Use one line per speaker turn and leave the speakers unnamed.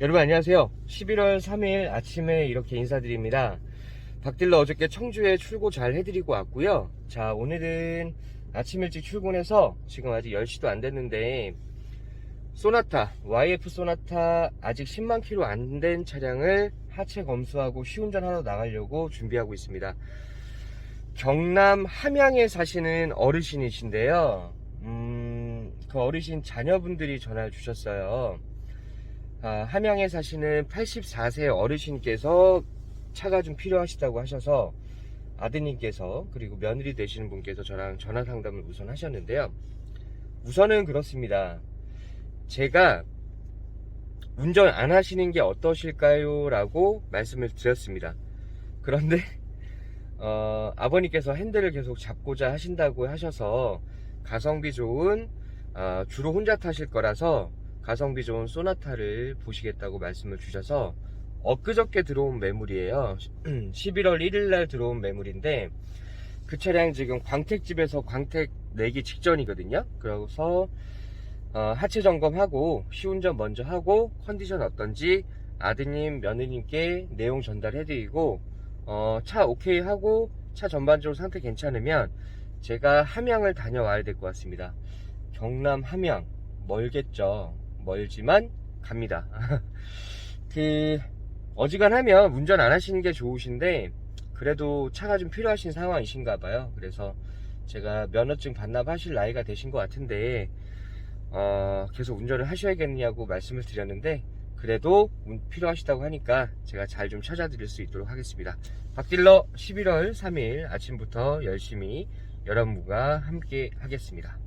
여러분 안녕하세요. 11월 3일 아침에 이렇게 인사드립니다. 박딜러 어저께 청주에 출고 잘 해드리고 왔고요. 자 오늘은 아침 일찍 출근해서 지금 아직 10시도 안 됐는데 소나타 YF 소나타 아직 10만 킬로 안 된 차량을 하체 검수하고 시운전하러 나가려고 준비하고 있습니다. 경남 함양에 사시는 어르신이신데요. 음, 그 어르신 자녀분들이 전화를 주셨어요. 아, 함양에 사시는 84세 어르신께서 차가 좀 필요하시다고 하셔서 아드님께서 그리고 며느리 되시는 분께서 저랑 전화 상담을 우선 하셨는데요. 우선은 그렇습니다. 제가 운전 안 하시는 게 어떠실까요? 라고 말씀을 드렸습니다. 그런데 어, 아버님께서 핸들을 계속 잡고자 하신다고 하셔서 가성비 좋은 어, 주로 혼자 타실 거라서 가성비 좋은 소나타를 보시겠다고 말씀을 주셔서 엊그저께 들어온 매물이에요. 11월 1일 날 들어온 매물인데 그 차량 지금 광택집에서 광택 내기 직전이거든요. 그래서 어, 하체 점검하고 시운전 먼저 하고 컨디션 어떤지 아드님 며느님께 내용 전달해드리고 어, 차 오케이 하고 차 전반적으로 상태 괜찮으면 제가 함양을 다녀와야 될 것 같습니다. 경남 함양 멀겠죠. 멀지만 갑니다. 그 어지간하면 운전 안 하시는 게 좋으신데 그래도 차가 좀 필요하신 상황이신가 봐요. 그래서 제가 면허증 반납하실 나이가 되신 것 같은데 어, 계속 운전을 하셔야겠냐고 말씀을 드렸는데 그래도 운- 필요하시다고 하니까 제가 잘 좀 찾아드릴 수 있도록 하겠습니다. 박딜러 11월 3일 아침부터 열심히 여러분과 함께 하겠습니다.